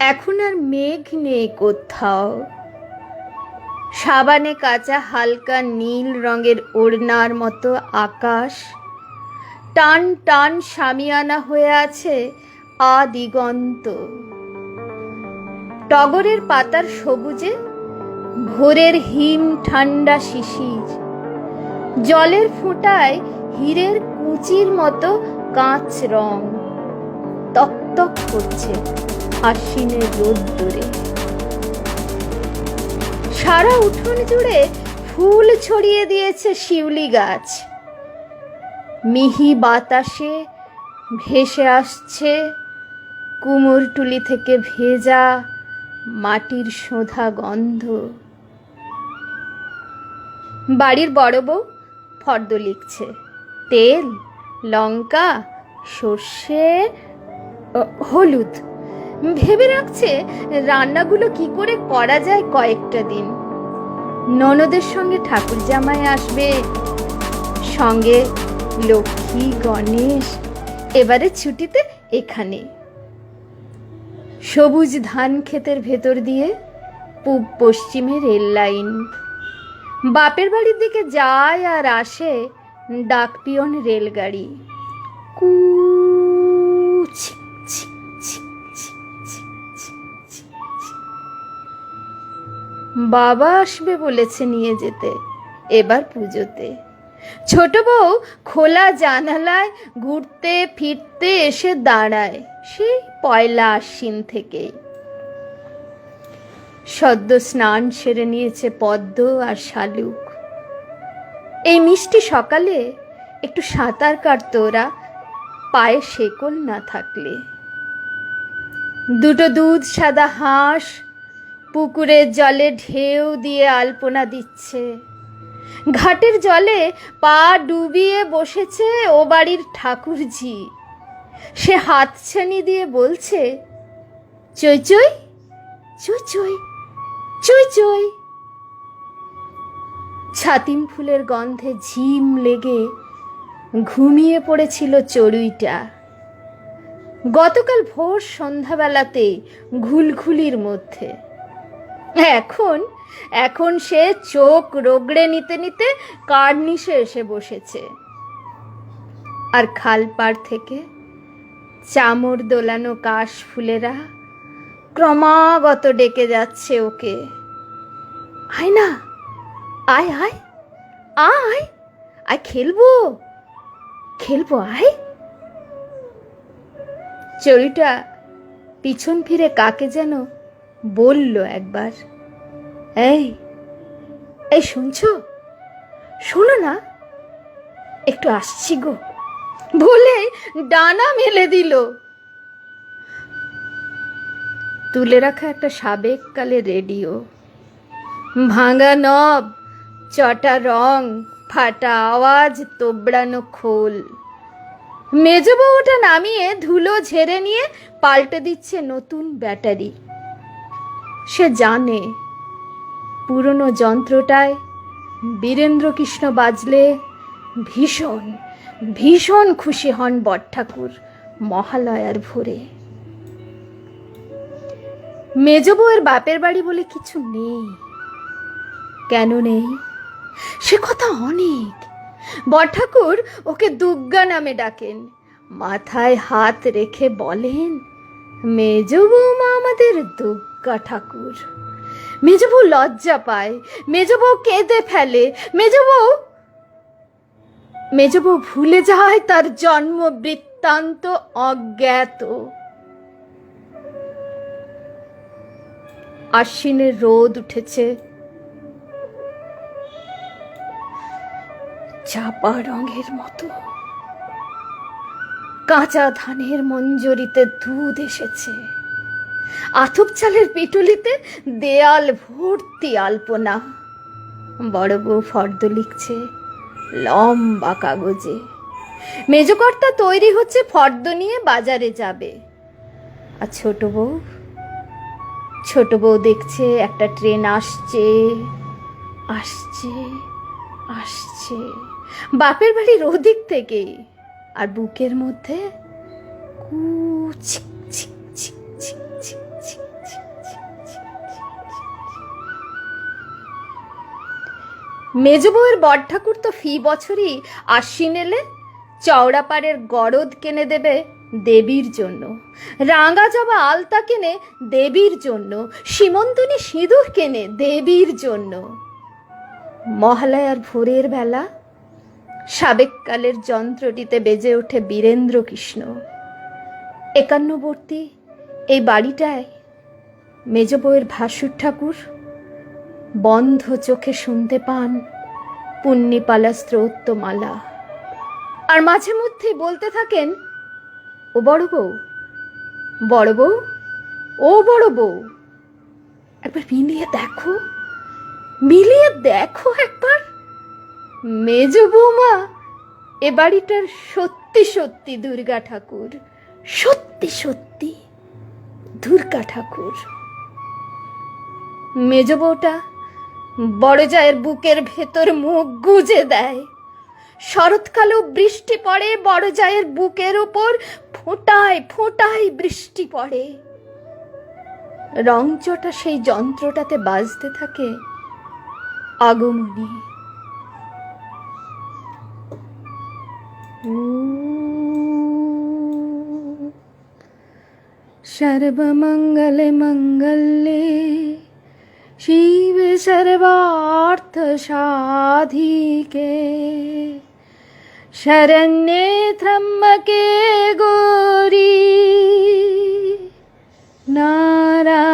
এখন আর মেঘ নেই কোথাও। সাবানে কাঁচা হালকা নীল রঙের ওড়নার মতো আকাশ। টান টান সামিয়ানা হয়ে আছে আদিগন্ত। টগরের পাতার সবুজে ভোরের হিম ঠান্ডা শিশির। জলের ফোঁটায় হীরের কুচির মতো কাঁচ রং। তকতক করছে। আশ্বিনের রোদ্দুরে সারা উঠোন জুড়ে ফুল ছড়িয়ে দিয়েছে শিউলি গাছ। মিহি বাতাসে ভেসে আসছে কুমোরটুলি থেকে ভেজা মাটির সোঁধা গন্ধ। বাড়ির বড় বউ ফর্দ লিখছে, তেল, লঙ্কা, সর্ষে হলুদ। ভেবে রাখছে রান্নাগুলো কি করে করা যায় কয়েকটা দিন। ননদের সঙ্গে ঠাকুর জামাই আসবে, সঙ্গে লক্ষ্মী, গণেশ, এবারে ছুটিতে এখানে। সবুজ ধান ক্ষেতের ভেতর দিয়ে পূব পশ্চিমে রেল লাইন। বাপের বাড়ির দিকে যায় আর আসে ডাকপিয়ন রেলগাড়ি। কু বাবা আসবে বলেছে নিয়ে যেতে, এবার পুজোতে। ছোট বউ খোলা জানালায় ঘুরতে ফিরতে এসে দাঁড়ায়, সেই পয়লা আশ্বিন থেকেই। সদ্য স্নান সেরে নিয়েছে পদ্ম আর শালুক। এই মিষ্টি সকালে একটু সাঁতার কাটত ওরা, পায়ে শেকল না থাকলে। দুটো দুধ, সাদা হাঁস পুকুরের জলে ঢেউ দিয়ে আলপনা দিচ্ছে। ঘাটের জলে পা ডুবিয়ে বসেছে ও বাড়ির ঠাকুরজি। সে হাতছানি দিয়ে বলছে, চই চই চই চই চই চই। ছাতিম ফুলের গন্ধে ঝিম লেগে ঘুমিয়ে পড়েছিল চড়ুইটা। গতকাল ভোর সন্ধ্যাবেলাতে ঘুলঘুলির মধ্যে এখন এখন সে চোখ রোগড়ে নিতে নিতে কার্নিশে এসে বসেছে? আর খালপাড় থেকে চামর দোলানো কাশ ফুলেরা ক্রমাগত ডেকে যাচ্ছে ওকে। আয় না! আয় আয়! আয়! আয়, খেলব! খেলব, আয়! চড়িটা পিছন ফিরে কাকে যেন বলল একবার, এই এই শুনছো? শোনো না, একটু আসছি গো। বলে ডানা মেলে দিল। তুলে রাখা একটা সাবেক কালে রেডিও। ভাঙা নব, চটা রং, ফাটা আওয়াজ, তোবড়ানো খোল। মেজ বউটা নামিয়ে ধুলো ঝেড়ে নিয়ে পাল্টে দিচ্ছে নতুন ব্যাটারি। সে জানে। পুরনো যন্ত্রটায় বীরেন্দ্র কৃষ্ণ বাজলে ভীষণ ভীষণ খুশি হন বটঠাকুর মহালয়ার ভোরে। মেজ বউয়ের বাপের বাড়ি বলে কিছু নেই। কেন নেই? সে কথা অনেক। বঠাকুর ওকে দুগ্গা নামে ডাকেন। মাথায় হাত রেখে বলেন, মেজ বৌমা আমাদের দুর্গা ঠাকুর। মেজ বউ লজ্জা পায়, মেজ বউ কেঁদে ফেলে, মেজ বউ মেজ বউ ভুলে যায় তার জন্ম বৃত্তান্ত অজ্ঞাত। আশ্বিনের রোদ উঠেছে। চাপা রঙের মতো। কাঁচা ধানের মঞ্জরিতে দুধ এসেছে। আথুপ চালের পিটুলিতে দেয়াল ভর্তি আলপনা। বড় বউ ফর্দ লিখছে লম্বা কাগজে। মেজকর্তা তৈরি হচ্ছে ফর্দ নিয়ে বাজারে যাবে। আর ছোট বউ? ছোট বউ দেখছে একটা ট্রেন আসছে আসছে আসছে। বাপের বাড়ির ওদিক থেকেই। আর বুকের মধ্যে কু ছি মেজ বউয়ের বর ঠাকুর তো ফি বছরই আশ্বিন এলে চওড়াপাড়ের গরদ কেনে দেবে দেবীর জন্য, রাঙা জবা আলতা কেনে দেবীর জন্য, সীমন্তনী সিঁদুর কেনে দেবীর জন্য। মহালয়ার ভোরের বেলা সাবেককালের যন্ত্রটিতে বেজে ওঠে বীরেন্দ্র কৃষ্ণ একান্নবর্তী এই বাড়িটায় মেজ বউয়ের ভাসুর ঠাকুর, বন্ধ চোখে শুনতে পান পুণ্যিপালা স্ত্রোত্তমালা আর মাঝে মধ্যে বলতে থাকেন, ও বড় বউ বড় বউ, ও বড় বউ, একবার মিলিয়ে দেখো মিলিয়ে দেখো একবার। মেজ বৌমা, এ বাড়িটার সত্যি সত্যি দুর্গা ঠাকুর, সত্যি সত্যি। দুর্গা ঠাকুর। মেজ বউটা বড় জায়ের বুকের ভেতর মুখ গুজে দেয়। শরৎকালেও বৃষ্টি পড়ে বড় জায়ের বুকের ওপর ফোঁটায় ফোঁটায় বৃষ্টি পড়ে। রংচটা সেই যন্ত্রটাতে বাজতে থাকে আগমনী। सर्वमङ्गलमङ्गल्ये शिव सर्वार्थसाधिके। शरण्ये त्र्यम्बके गौरी नारा